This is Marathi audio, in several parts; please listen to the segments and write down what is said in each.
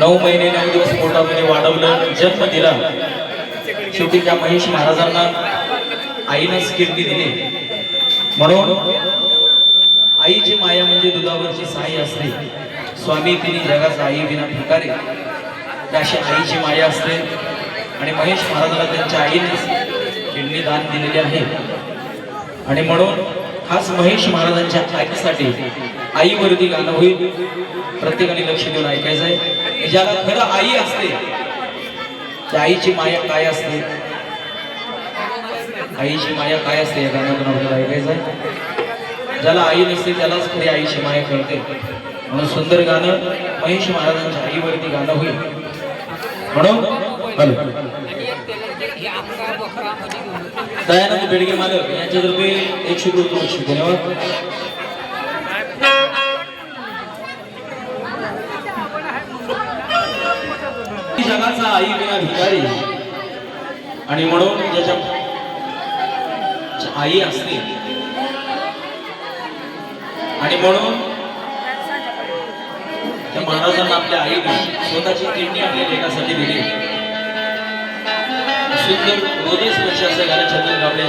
नऊ महिने नऊ दिवस पोटामध्ये वाढवलं जन्म दिला. शेवटी त्या महेश महाराजांना आईनंच कीर्ती दिली. म्हणून आईची माया म्हणजे दुधावरची साई असते. स्वामी तिने जगाचा आई विना प्रकारे अशी आईची माया असते. आणि महेश महाराजाला त्यांच्या आईने किडनी दान दिलेली आहे. आणि म्हणून खास महेश महाराजांच्या आईसाठी आईवरती गाणं होईल. प्रत्येकाने लक्ष देऊन ऐकायचं आहे. ज्याला खरं आई असते त्या आईची माया काय असते? आईची माया काय असते या गाण्यातून आपल्याला ऐकायचं आहे. ज्याला आई नसते त्यालाच खरी आईची माया कळते. म्हणून सुंदर गाणं महेश महाराजांच्या आईवरती गाणं होईल. म्हणून दयानंद बेडगे मालक यांच्यातर्फे एकशे रुपये दोनशे धन्यवाद. जगाचा आई विना भिकारी आणि म्हणून ज्याच्या आई असते. आणि म्हणून त्या महाराजांना आपल्या आईने स्वतःची किडनी आपल्या लेखासाठी दिली. सुंदर रोजी स्पर्श असं गाणं चंदन गावडे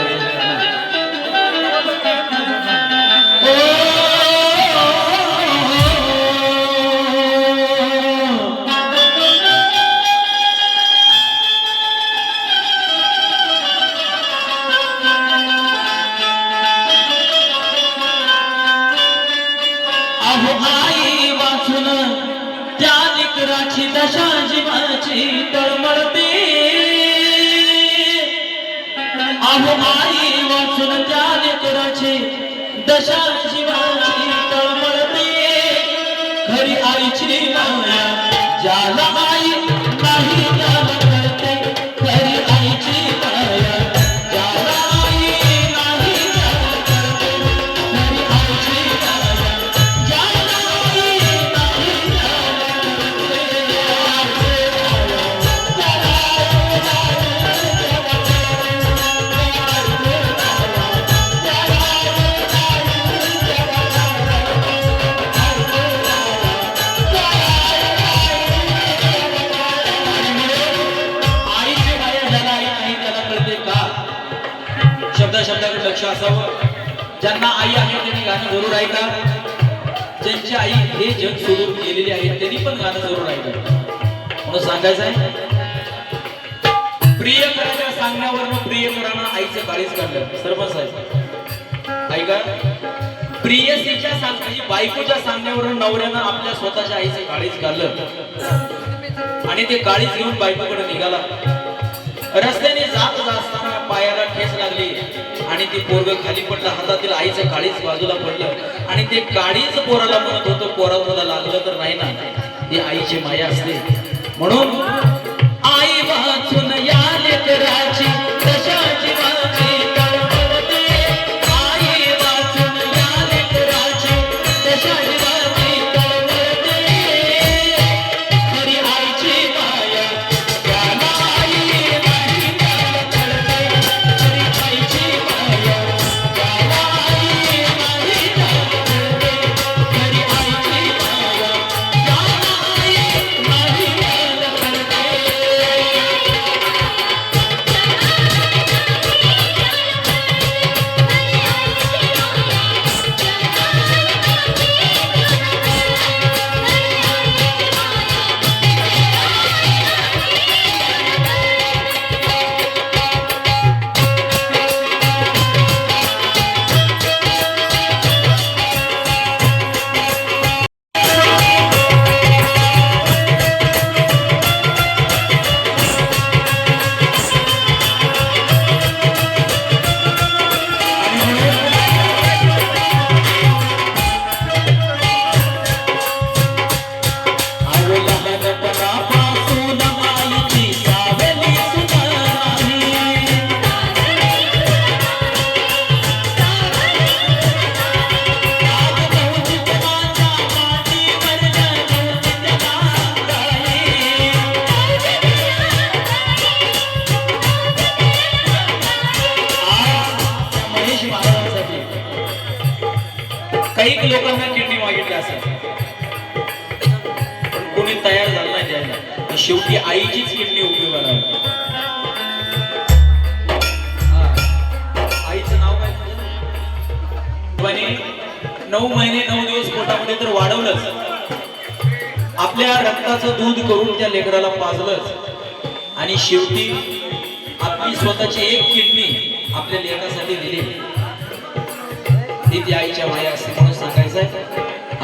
अहो आई वाचून. त्या निकराची दशा जीवाची तळमळते. अहो आई वाचून त्या निकराची दशा जीवाची तळमळते. खरी आईची माया ज्याला आई नाही गाणं जरूर ऐका. ज्यांची आई हे जग सोडून गेलेली आहे त्यांनी पण गाणं जरूर ऐका. म्हणून सांगायचं आहे? प्रिय करायच्या सांगण्यावर प्रिय मुलांना आईचं काळीच काढलं. सरपंच साहेब. ऐका प्रियसीच्या सांग म्हणजे बायकोच्या सांगण्यावरून नवऱ्यानं आपल्या स्वतःच्या आईचं काळीच काढलं. आणि ते काळीच घेऊन बायकोकडे निघाला. रस्त्याने जात असताना ठेस लागली. आणि ती पोरग खाली पडलं. हातातील आईचं काळीच बाजूला पडलं. आणि ते काळीच पोराला म्हणत होतं पोरा तुला लागलं तर नाही ना. ती आईची माया असते. म्हणून कैक लोकांना किडनी मागितली असेल. कोणी तयार झालं नाही द्यायला शेवटी आईचीच किडनी उपयोगाला आईचं नाव काय नऊ महिने नऊ दिवस पोटामध्ये तर वाढवलंच. आपल्या रक्ताचं दूध करून त्या लेकराला पाजलंच. आणि शेवटी आपली स्वतःची एक किडनी आपल्या लेकरासाठी दिली. ती त्या आईच्या माया असते.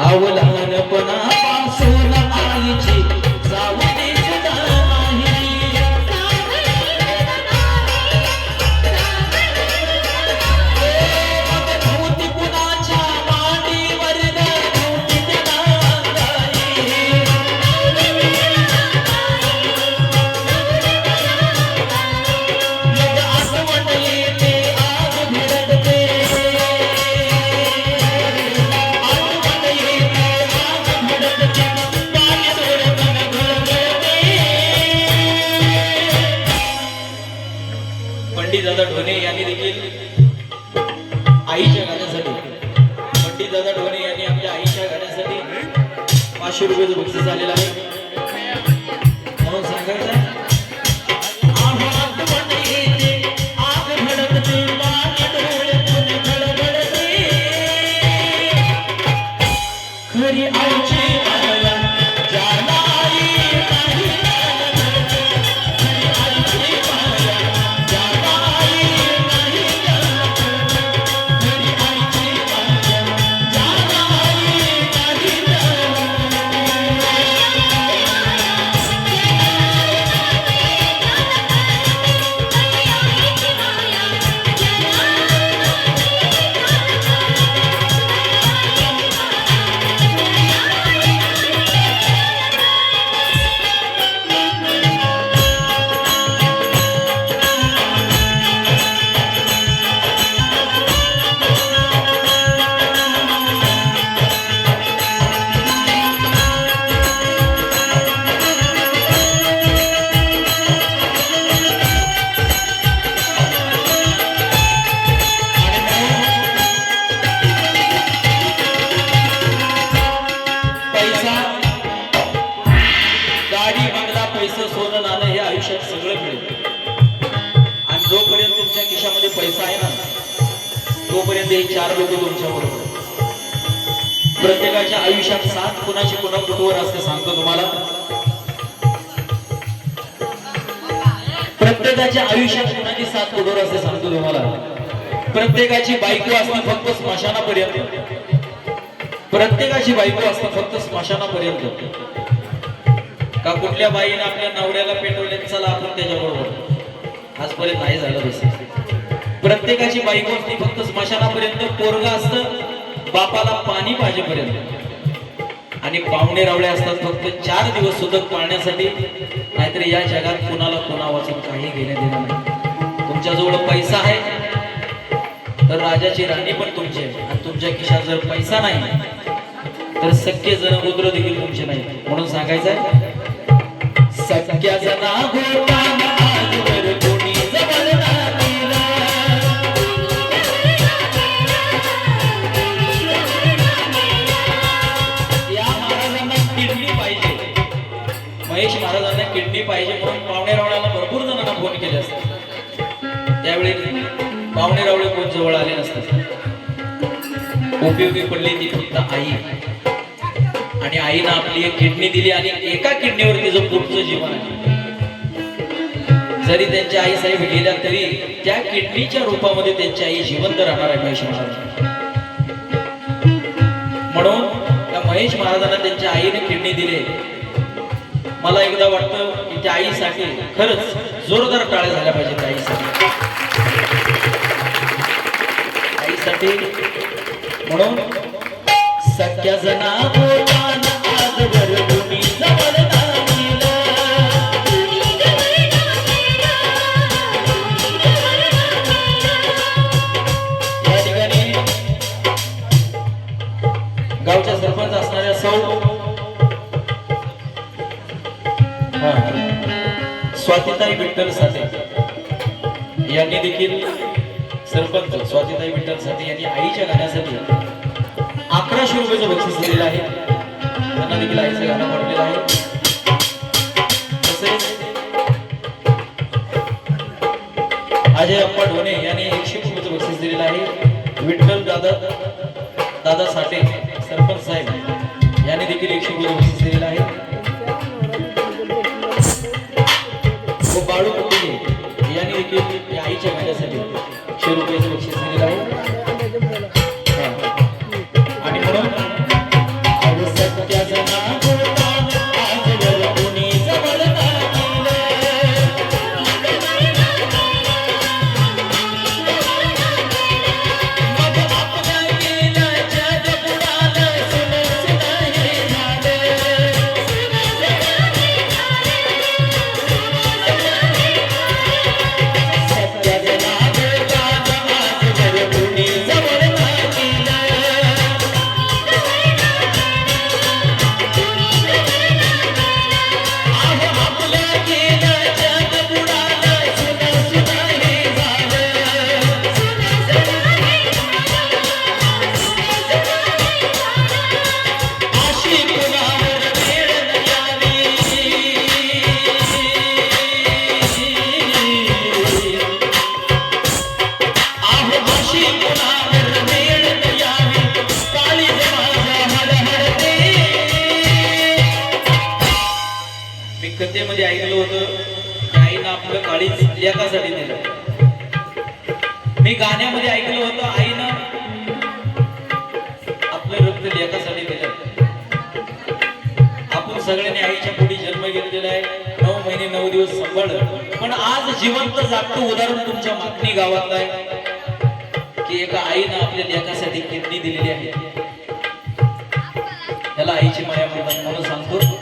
आवलानपणा दादा ढोणे यांनी देखील आईच्या गाण्यासाठी पंडित दादा ढोणे यांनी आपल्या आईच्या गाण्यासाठी पाचशे रुपयाचं बक्षीस आलेलं आहे. प्रत्येकाच्या आयुष्यात साथ कुणाची कुणा कुठवर असते सांगतो तुम्हाला. प्रत्येकाच्या आयुष्यात कुणाची साथ कुठवर असते सांगतो तुम्हाला. प्रत्येकाची बायको असते फक्त स्मशानापर्यंत. प्रत्येकाची बायको असते फक्त स्मशानापर्यंत. का कुठल्या बाईने आपल्या नवऱ्याला पेटवले चला आपण त्याच्याबरोबर. आजपर्यंत नाही झालं तसं. प्रत्येकाची बायको असते फक्त स्मशानापर्यंत पोरगा असतं बापाला पाणी पाहिजेपर्यंत आणि पाहुणे रावळे असतात फक्त चार दिवस सुद्धा पाळण्यासाठी. नाहीतर या जगात कुणाला कुणा वाचून काही घेणे देणं नाही. तुमच्याजवळ पैसा आहे तर राजाची राणी पण तुमची आहे. आणि तुमच्या खिशात जर पैसा नाही तर सख्य जण रुद्र देखील तुमचे नाही म्हणून सांगायचं आहे सख्या जना महेश किडनी पाहिजे म्हणून पावणे रावळ्याला भरपूर जणांना फोन केले असतात. त्यावेळी पावणे रावळे कोण जवळ आले नसतात. उपयोगी पडली ती फक्त आई. आणि आईनं आपली एक किडनी दिली आणि एका किडनीवर तिचं पुढचं जीवन आहे. जरी त्यांच्या आई साहेब गेल्या तरी त्या किडनीच्या रूपामध्ये त्यांची आई जिवंत राहणार आहे महेश महाराज. म्हणून त्या महेश महाराजांना त्यांच्या आईने किडनी दिली. मला एकदा वाटतं की त्या आईसाठी खरंच जोरदार टाळ्या झाल्या पाहिजेत आईसाठी. आईसाठी. म्हणून सख्या जना स्वातीताई विठ्ठल साठे. यांनी देखील सरपंच स्वातीताई विठ्ठल साठे यांनी आईच्या गाण्यासाठी अकराशे रुपयाचं बक्षीस दिलेलं आहे. त्यांना देखील आईचं गाणं म्हटलेलं आहे. तसेच अजय अप्पा ढोणे यांनी एकशे रुपयाचं बक्षीस दिलेलं आहे. विठ्ठल दादा दादा साठे सरपंच साहेब यांनी देखील एकशे रुपयाचं बक्षीस दिलेलं आहे. व बाळू कुटे यांनी देखील या आईच्या गाण्यासाठी एकशे रुपयाचं बक्षीस दिलेलं आहे. मी ऐकलं होतं की आईनं आपलं काळीज लेकासाठी दिलं मी गाण्यामध्ये ऐकलं होतं आईनं आपलं रक्त लेकासाठी दिलं आपण सगळ्यांनी आईच्या पुढे जन्म घेतलेला आहे. नऊ महिने नऊ दिवस सांभाळलं पण आज जिवंत जागतं उदाहरण तुमच्या मागणी गावात आहे की एका आईनं आपल्या लेखासाठी किडनी दिलेली आहे. त्याला आईची माया म्हणतात म्हणून सांगतो.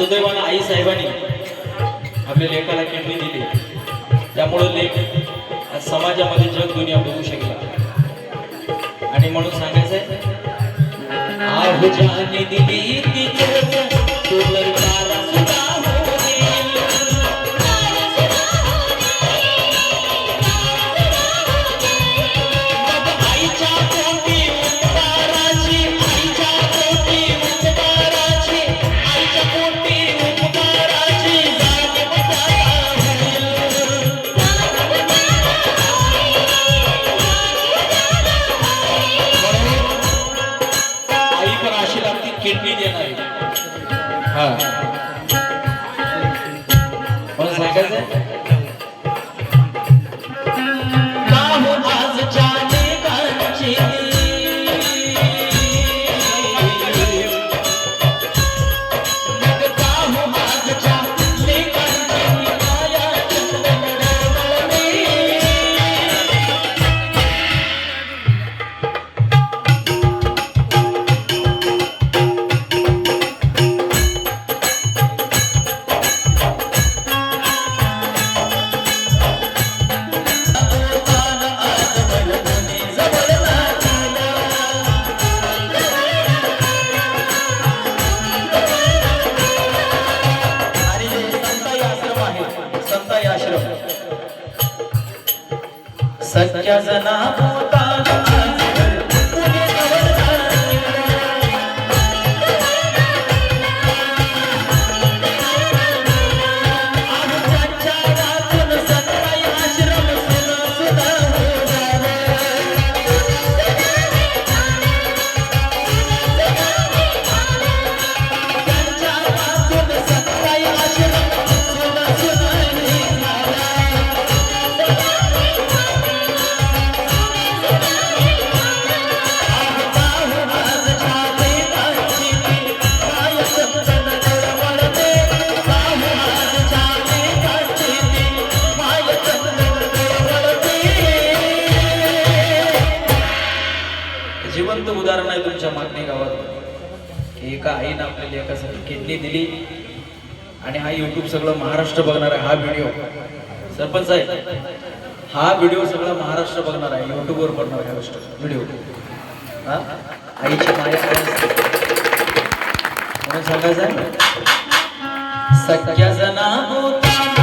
सुदैवानं आई साहेबांनी आपल्या लेखाला किडनी दिली. त्यामुळं लेख आज समाजामध्ये जग दुनिया बघू शकला. आणि म्हणून सांगायचंय आहे जाने दिली ती लेखासाठी किडनी दिली? आणि हा युट्यूब सगळं महाराष्ट्र बघणार आहे. हा व्हिडिओ सरपंच साहेब हा व्हिडिओ सगळं महाराष्ट्र बघणार आहे. युट्यूबवर बघणार आहे गोष्ट. व्हिडिओ हा? आईची माया म्हणून सांगायचं आहे? सख्या जना होता